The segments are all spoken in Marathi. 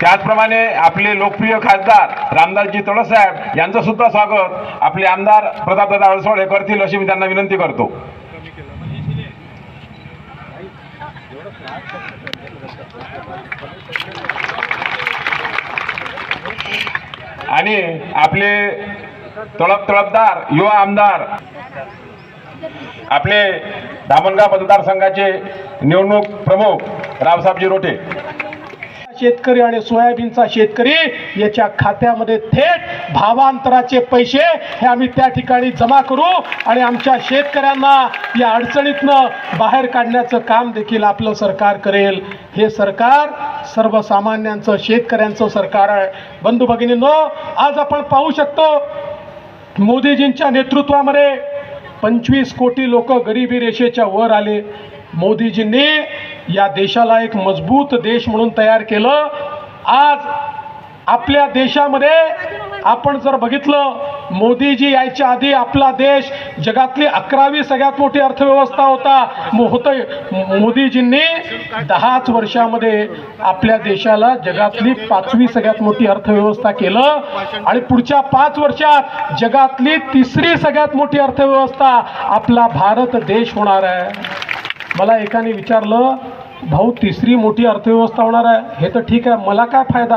त्याचप्रमाणे आपले लोकप्रिय खासदार रामदासजी तडसाहेब यांचं सुद्धा स्वागत. आपले आमदार प्रतापदादा अडसोळे करतील अशी मी त्यांना विनंती करतो. आणि आपले तळप तळपदार युवा आमदार आपले धामणगाव मतदारसंघाचे निवडणूक प्रमुख रावसाहेबजी रोटे. शेतकरी आणि सोयाबीनचा शेतकरी याच्या खात्यामध्ये थेट भावांतराचे पैसे हे आम्ही त्या ठिकाणी जमा करू आणि आमच्या शेतकऱ्यांना या अडचणीतनं बाहेर काढण्याचं काम देखील आपलं सरकार करेल. हे सरकार सर्वसामान्यांचं शेतकऱ्यांचं सरकार आहे. बंधू भगिनींनो आज आपण पाहू शकतो मोदीजींच्या नेतृत्वामध्ये पंचवीस कोटी लोक गरिबी रेषेच्या वर आले. मोदीजींनी या देशाला एक मजबूत देश म्हणून तयार केलं. आज आपल्या देशामध्ये आपण जर बघितलं मोदीजी यायच्या आधी आपला देश जगातली अकरावी सगळ्यात मोठी अर्थव्यवस्था होता. मो- होतं मोदीजींनी दहाच वर्षामध्ये आपल्या देशाला जगातली पाचवी सगळ्यात मोठी अर्थव्यवस्था केलं. आणि पुढच्या पाच वर्षात जगातली तिसरी सगळ्यात मोठी अर्थव्यवस्था आपला भारत देश होणार आहे. मला एकाने विचारलं भाऊ तिसरी मोठी अर्थव्यवस्था होणार आहे? हे तर ठीक आहे मला काय फायदा?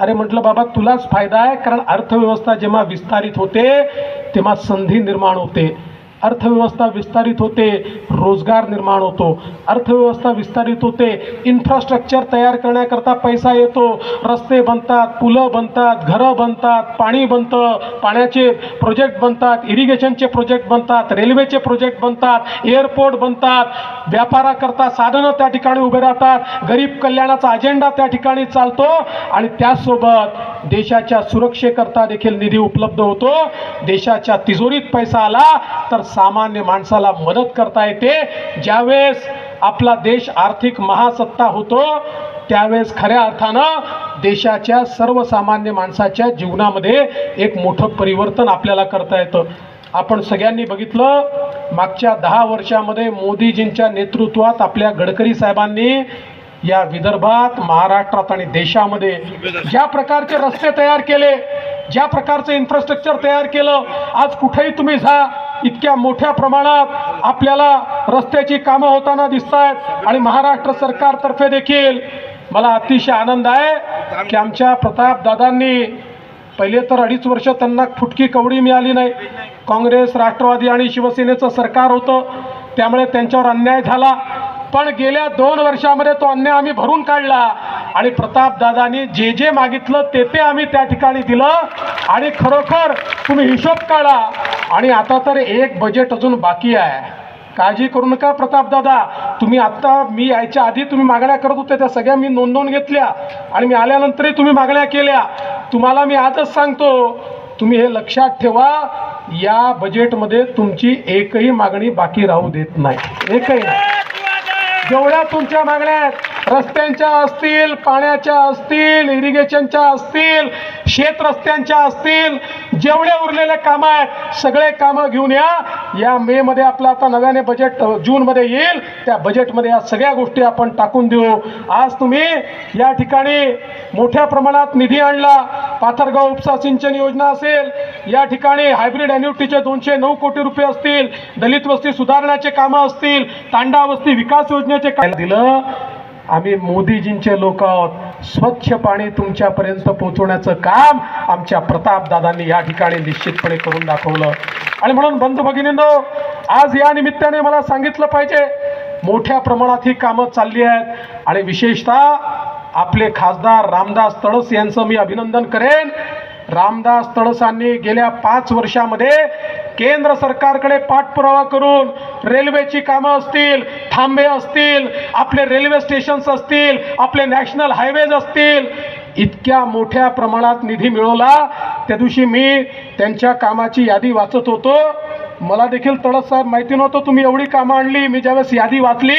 अरे म्हटलं बाबा तुलाच फायदा आहे कारण अर्थव्यवस्था जेव्हा विस्तारित होते तेव्हा संधी निर्माण होते. अर्थव्यवस्था विस्तारित होते रोजगार निर्माण होतो. अर्थव्यवस्था विस्तारित होते इन्फ्रास्ट्रक्चर तयार करण्याकरता पैसा येतो. रस्ते बनतात पुलं बनतात घरं बनतात पाणी बनतं पाण्याचे प्रोजेक्ट बनतात इरिगेशनचे प्रोजेक्ट बनतात रेल्वेचे प्रोजेक्ट बनतात एअरपोर्ट बनतात. व्यापाराकरता साधनं त्या ठिकाणी उभे राहतात. गरीब कल्याणाचा अजेंडा त्या ठिकाणी चालतो आणि त्याचसोबत देशाच्या सुरक्षेकरता देखील निधी उपलब्ध होतो. देशाच्या तिजोरीत पैसा आला तर सामान्य माणसाला मदत करता येते. ज्यावेळेस आपला देश आर्थिक महासत्ता होतो त्यावेळेस खऱ्या अर्थानं देशाच्या सर्वसामान्य माणसाच्या जीवनामध्ये एक मोठं परिवर्तन आपल्याला करता येतं. आपण सगळ्यांनी बघितलं मागच्या दहा वर्षामध्ये मोदीजींच्या नेतृत्वात आपल्या गडकरी साहेबांनी या विदर्भात महाराष्ट्रात आणि देशामध्ये ज्या प्रकारचे रस्ते तयार केले ज्या प्रकारचं इन्फ्रास्ट्रक्चर तयार केलं आज कुठेही तुम्ही जा इतक्या मोठ्या प्रमाणात आपल्याला रस्त्याची कामं होताना दिसत आहेत आणि महाराष्ट्र सरकारतर्फे देखील मला अतिशय आनंद आहे की आमच्या प्रतापदादांनी पहिले तर अडीच वर्ष त्यांना फुटकी कवडी मिळाली नाही. काँग्रेस राष्ट्रवादी आणि शिवसेनेचं सरकार होतं. त्यामुळे त्यांच्यावर अन्याय झाला. पण गेल्या दोन वर्षामध्ये तो अन्याय आम्ही भरून काढला. आणि प्रतापदादांनी जे जे मागितलं ते ते आम्ही त्या ठिकाणी दिलं. आणि खरोखर तुम्ही हिशोब काढा आणि आता तर एक बजेट अजून बाकी आहे. काळजी करू नका प्रतापदादा तुम्ही आत्ता मी यायच्या आधी तुम्ही मागण्या करत होते त्या सगळ्या मी नोंदवून घेतल्या आणि मी आल्यानंतरही तुम्ही मागण्या केल्या. तुम्हाला मी आजच सांगतो तुम्ही हे लक्षात ठेवा या बजेटमध्ये तुमची एकही मागणी बाकी राहू देत नाही. एकही नाही. जेवढ्या तुमच्या मागण्या आहेत रस्त्यांच्या असतील पाण्याच्या असतील इरिगेशनच्या असतील शेत रस्त्यांच्या असतील जेवढ्या उरलेले कामं आहेत सगळे कामं घेऊन या. या मे मध्ये आपलं आता नव्याने बजेट जूनमध्ये येईल. त्या बजेटमध्ये या सगळ्या गोष्टी आपण टाकून देऊ. आज तुम्ही या ठिकाणी मोठ्या प्रमाणात निधी आणला. पाथरगाव उपसा सिंचन योजना असेल या ठिकाणी हायब्रिड अॅन्युटीचे दोनशे नऊ कोटी रुपये असतील. दलित वस्ती सुधारण्याचे कामं असतील. तांडा वस्ती विकास योजनेचे काम दिलं. आम्ही मोदीजींचे लोक आहोत. स्वच्छ पाणी तुमच्यापर्यंत पोहोचवण्याचं काम आमच्या प्रतापदादांनी या ठिकाणी निश्चितपणे करून दाखवलं. आणि म्हणून बंधू भगिनींनो आज या निमित्ताने मला सांगितलं पाहिजे मोठ्या प्रमाणात ही कामं चालली आहेत. आणि विशेषतः आपले खासदार रामदास तळस यांचं मी अभिनंदन करेन. रामदास तळसांनी गेल्या पाच वर्षामध्ये केंद्र सरकारकडे पाठपुरावा करून रेल्वेची कामं असतील थांबे असतील आपले रेल्वे स्टेशन्स असतील आपले नॅशनल हायवेज असतील इतक्या मोठ्या प्रमाणात निधी मिळवला. त्या दिवशी मी त्यांच्या कामाची यादी वाचत होतो. मला देखील तडस साहेब माहिती नव्हतं. तुम्ही एवढी कामं आणली मी ज्यावेळेस यादी वाचली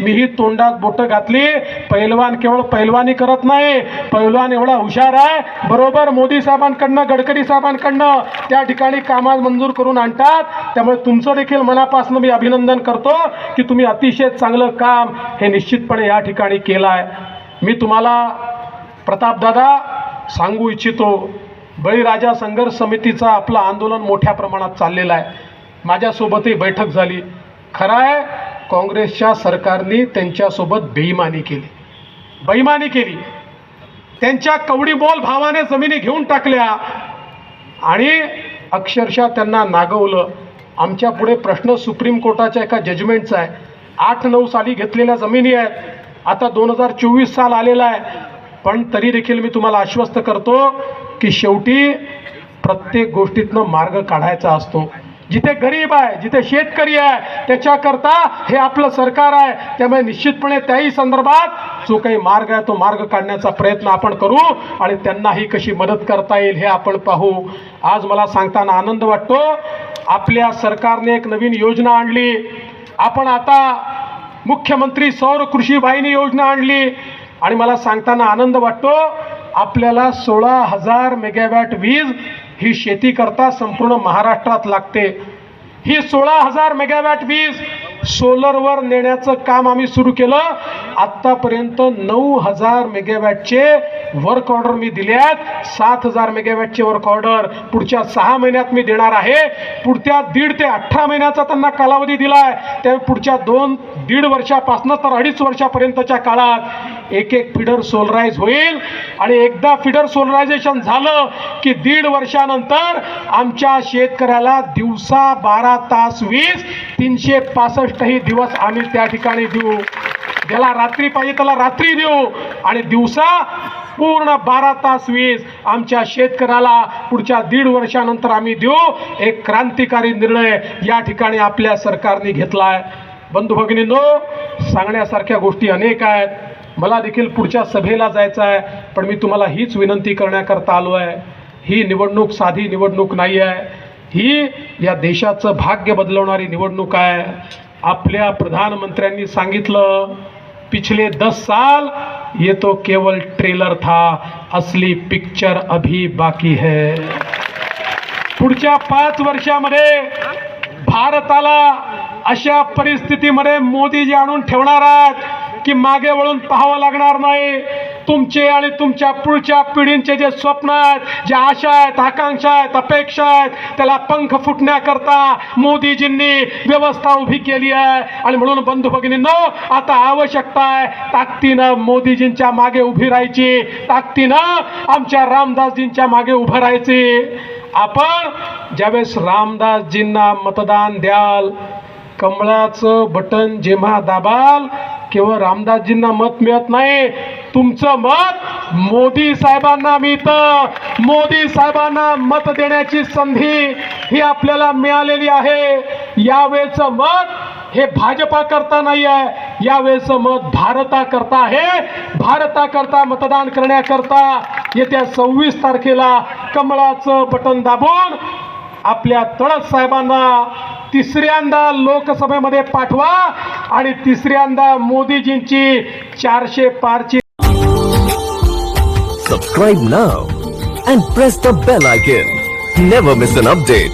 मी ही तोंडात बोटं घातली. पैलवान केवळ पैलवानी करत नाही पैलवान एवढा हुशार आहे. बरोबर मोदी साहेबांकडनं गडकरी साहेबांकडनं त्या ठिकाणी कामात मंजूर करून आणतात. त्यामुळे तुमचं देखील मनापासून मी अभिनंदन करतो की तुम्ही अतिशय चांगलं काम हे निश्चितपणे या ठिकाणी केलं आहे. मी तुम्हाला प्रतापदादा सांगू इच्छितो बळीराजा संघर्ष समितीचा आपलं आंदोलन मोठ्या प्रमाणात चाललेलं आहे. माझ्यासोबतही बैठक झाली. खरं आहे काँग्रेसच्या सरकारने त्यांच्यासोबत बेईमानी केली. बेईमानी केली. त्यांच्या कवडीबोल भावाने जमिनी घेऊन टाकल्या. आणि अक्षरशः त्यांना नागवलं. आमच्या पुढे प्रश्न सुप्रीम कोर्टाच्या एका जजमेंटचा आहे. आठ नऊ साली घेतलेल्या जमिनी आहेत. आता दोन हजार चोवीस साल आलेला आहे. पण तरी देखील मी तुम्हाला आश्वस्त करतो की शेवटी प्रत्येक गोष्टीतनं मार्ग काढायचा असतो. जिथे गरीब आहे जिथे शेतकरी आहे त्याच्याकरता हे आपलं सरकार आहे. त्यामुळे निश्चितपणे त्याही संदर्भात जो काही मार्ग आहे तो मार्ग काढण्याचा प्रयत्न आपण करू आणि त्यांनाही कशी मदत करता येईल हे आपण पाहू. आज मला सांगताना आनंद वाटतो. आपल्या सरकारने एक नवीन योजना आणली. आपण आता मुख्यमंत्री सौर कृषी वाहिनी योजना आणली. आणि मला सांगताना आनंद वाटतो. आपल्याला सोळा हजार मेगावॅट वीज ही शेती करता संपूर्ण महाराष्ट्रात लागते. ही सोळा हजार मेगावॅट वीज सोलरवर नेण्याचं काम आम्ही सुरू केलं. आत्तापर्यंत नऊ हजार मेगावॅटचे वर्क ऑर्डर मी दिल्यात. आहेत सात हजार मेगावॅटचे वर्क ऑर्डर पुढच्या सहा महिन्यात मी देणार आहे. पुढच्या दीड ते अठरा महिन्याचा त्यांना कालावधी दिला आहे त्या पुढच्या दोन दीड वर्षापासून तर अडीच वर्षापर्यंतच्या काळात एक एक फिडर सोलराईज होईल. आणि एकदा फिडर सोलरायझेशन झालं की दीड वर्षानंतर आमच्या शेतकऱ्याला दिवसा बारा तास वीस तीनशे पासष्टही दिवस आम्ही त्या ठिकाणी देऊ. ज्याला रात्री पाहिजे त्याला रात्री देऊ. आणि दिवसा पूर्ण बारा तास वीज आमच्या शेतकऱ्याला पुढच्या दीड वर्षानंतर आम्ही देऊ. एक क्रांतिकारी निर्णय या ठिकाणी आपल्या सरकारने घेतला आहे बंधू भगिनींनो सांगण्यासारख्या गोष्टी अनेक आहेत. मला देखील पुढच्या सभेला जायचं आहे पण मी तुम्हाला हीच विनंती करण्याकरता आलो आहे. ही निवडणूक साधी निवडणूक नाही आहे ही या देशाचं भाग्य बदलवणारी निवडणूक आहे. आपल्या प्रधानमंत्र्यांनी सांगितलं पिछले दस साल ये तो केवल ट्रेलर था असली पिक्चर अभी बाकी है। पुढच्या पाच वर्षामध्ये भारताला अशा परिस्थितीमध्ये मोदीजी आणून ठेवणार आहात की मागे वळून पाहावं लागणार नाही. तुमचे आणि तुमच्या पुढच्या पिढींचे जे स्वप्न आहेत ज्या आशा आहेत आकांक्षा आहेत अपेक्षा आहेत त्याला पंख फुटण्याकरता मोदीजींनी व्यवस्था उभी केली आहे. आणि म्हणून बंधू भगिनींनो आता आवश्यकता आहे ताकदीनं मोदीजींच्या मागे उभी राहायची. ताकदीनं आमच्या रामदासजींच्या मागे उभं राहायची. आपण ज्यावेळेस रामदासजींना मतदान द्याल कमळाचं बटन जेव्हा दाबाल केवळ रामदासजींना मत मिळत नाही तुमचं मत मोदी साहेबांना मिळतं. मोदी साहेबांना मत देण्याची संधी ही आपल्याला मिळालेली आहे. यावेळेचं मत हे भाजपा करता नाही आहे. यावेळेचं मत भारता करता आहे. भारता करता मतदान करण्याकरता येत्या सव्वीस तारखेला कमळाचं बटन दाबून आपल्या तळस साहेबांना तिसऱ्यांदा लोकसभेमध्ये पाठवा आणि तिसऱ्यांदा मोदीजींची चारशे पारची सबस्क्राईब ना and press the bell icon never miss an update